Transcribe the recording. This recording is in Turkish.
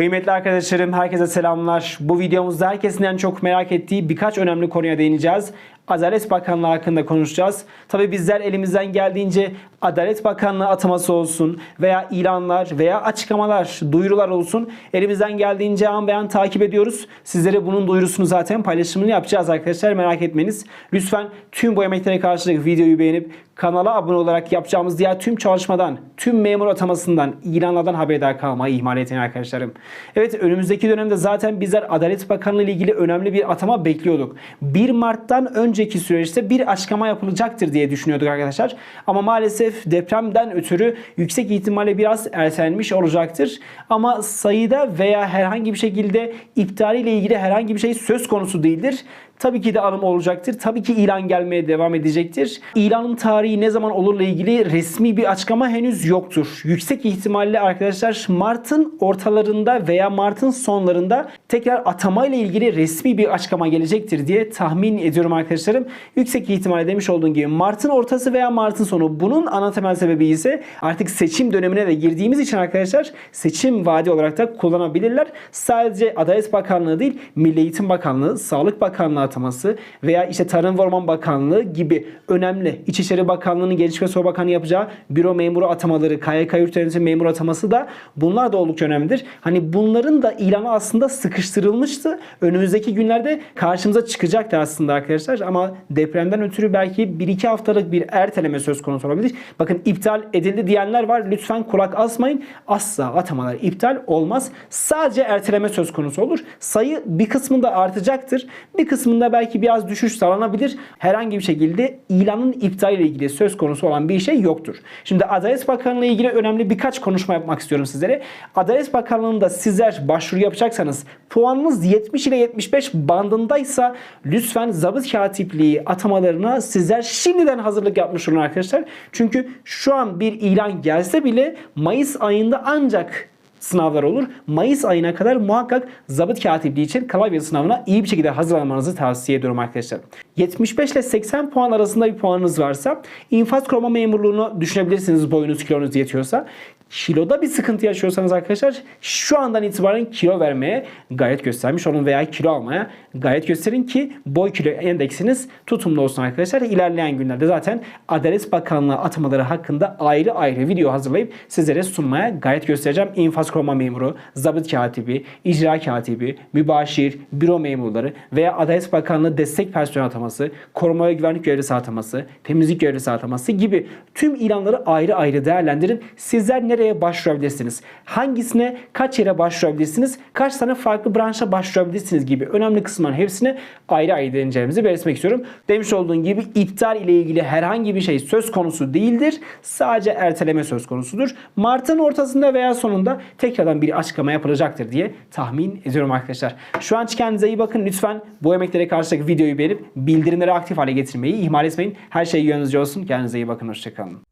Kıymetli arkadaşlarım, herkese selamlar. Bu videomuzda herkesin en çok merak ettiği birkaç önemli konuya değineceğiz. Adalet Bakanlığı hakkında konuşacağız. Tabi bizler elimizden geldiğince Adalet Bakanlığı ataması olsun veya ilanlar veya açıklamalar, duyurular olsun elimizden geldiğince an beyan takip ediyoruz. Sizlere bunun duyurusunu zaten paylaşımını yapacağız arkadaşlar merak etmeniz. Lütfen tüm bu emeklere karşılık videoyu beğenip kanala abone olarak yapacağımız diğer tüm çalışmadan, tüm memur atamasından, ilanlardan haberdar kalmayı ihmal etmeyin arkadaşlarım. Evet önümüzdeki dönemde zaten bizler Adalet Bakanlığı ile ilgili önemli bir atama bekliyorduk. 1 Mart'tan önceki süreçte bir açıklama yapılacaktır diye düşünüyorduk arkadaşlar. Ama maalesef depremden ötürü yüksek ihtimalle biraz ertelenmiş olacaktır. Ama sayıda veya herhangi bir şekilde iptaliyle ilgili herhangi bir şey söz konusu değildir. Tabii ki de alım olacaktır. Tabii ki ilan gelmeye devam edecektir. İlanın tarihi ne zaman olurla ilgili resmi bir açıklama henüz yoktur. Yüksek ihtimalle arkadaşlar Mart'ın ortalarında veya Mart'ın sonlarında tekrar atama ile ilgili resmi bir açıklama gelecektir diye tahmin ediyorum arkadaşlarım. Yüksek ihtimalle demiş olduğum gibi Mart'ın ortası veya Mart'ın sonu. Bunun ana temel sebebi ise artık seçim dönemine de girdiğimiz için arkadaşlar seçim vaadi olarak da kullanabilirler. Sadece Adalet Bakanlığı değil Milli Eğitim Bakanlığı, Sağlık Bakanlığı ataması veya işte Tarım ve Orman Bakanlığı gibi önemli İçişleri Bakanlığı'nın Gençlik ve Spor Bakanı yapacağı büro memuru atamaları, KYK yurt yönetimi memuru ataması da bunlar da oldukça önemlidir. Hani bunların da ilanı aslında sıkıştırılmıştı. Önümüzdeki günlerde karşımıza çıkacaktı aslında arkadaşlar ama depremden ötürü belki 1-2 haftalık bir erteleme söz konusu olabilir. Bakın iptal edildi diyenler var. Lütfen kulak asmayın. Asla atamalar iptal olmaz. Sadece erteleme söz konusu olur. Sayı bir kısmında artacaktır. Bir kısmında belki biraz düşüş sağlanabilir. Herhangi bir şekilde ilanın iptali ile ilgili söz konusu olan bir şey yoktur. Şimdi Adalet Bakanlığı ile ilgili önemli birkaç konuşma yapmak istiyorum sizlere. Adalet Bakanlığı'nda sizler başvuru yapacaksanız puanınız 70 ile 75 bandındaysa lütfen zabıt katipliği atamalarına sizler şimdiden hazırlık yapmış olun arkadaşlar. Çünkü şu an bir ilan gelse bile Mayıs ayında ancak sınavlar olur. Mayıs ayına kadar muhakkak zabıt katipliği için klavye sınavına iyi bir şekilde hazırlanmanızı tavsiye ediyorum arkadaşlar. 75 ile 80 puan arasında bir puanınız varsa infaz koruma memurluğunu düşünebilirsiniz boyunuz kilonuz yetiyorsa. Kiloda bir sıkıntı yaşıyorsanız arkadaşlar şu andan itibaren kilo vermeye gayret göstermiş olun veya kilo almaya gayret gösterin ki boy kilo endeksiniz tutumlu olsun arkadaşlar. İlerleyen günlerde zaten Adalet Bakanlığı atamaları hakkında ayrı ayrı video hazırlayıp sizlere sunmaya gayret göstereceğim. İnfaz koruma memuru, zabıt katibi, icra katibi, mübaşir, büro memurları veya Adalet Bakanlığı destek personel ataması, koruma ve güvenlik görevlisi ataması, temizlik görevlisi ataması gibi tüm ilanları ayrı ayrı değerlendirin. Sizler nereye başvurabilirsiniz? Hangisine kaç yere başvurabilirsiniz? Kaç tane farklı branşa başvurabilirsiniz gibi önemli kısımların hepsini ayrı ayrı deneyeceğimizi belirtmek istiyorum. Demiş olduğum gibi iptal ile ilgili herhangi bir şey söz konusu değildir. Sadece erteleme söz konusudur. Mart'ın ortasında veya sonunda tekrardan bir açıklama yapılacaktır diye tahmin ediyorum arkadaşlar. Şu an kendinize iyi bakın. Lütfen bu emeklere karşılık videoyu beğenip bildirimleri aktif hale getirmeyi ihmal etmeyin. Her şey yönünüzce olsun. Kendinize iyi bakın. Hoşçakalın.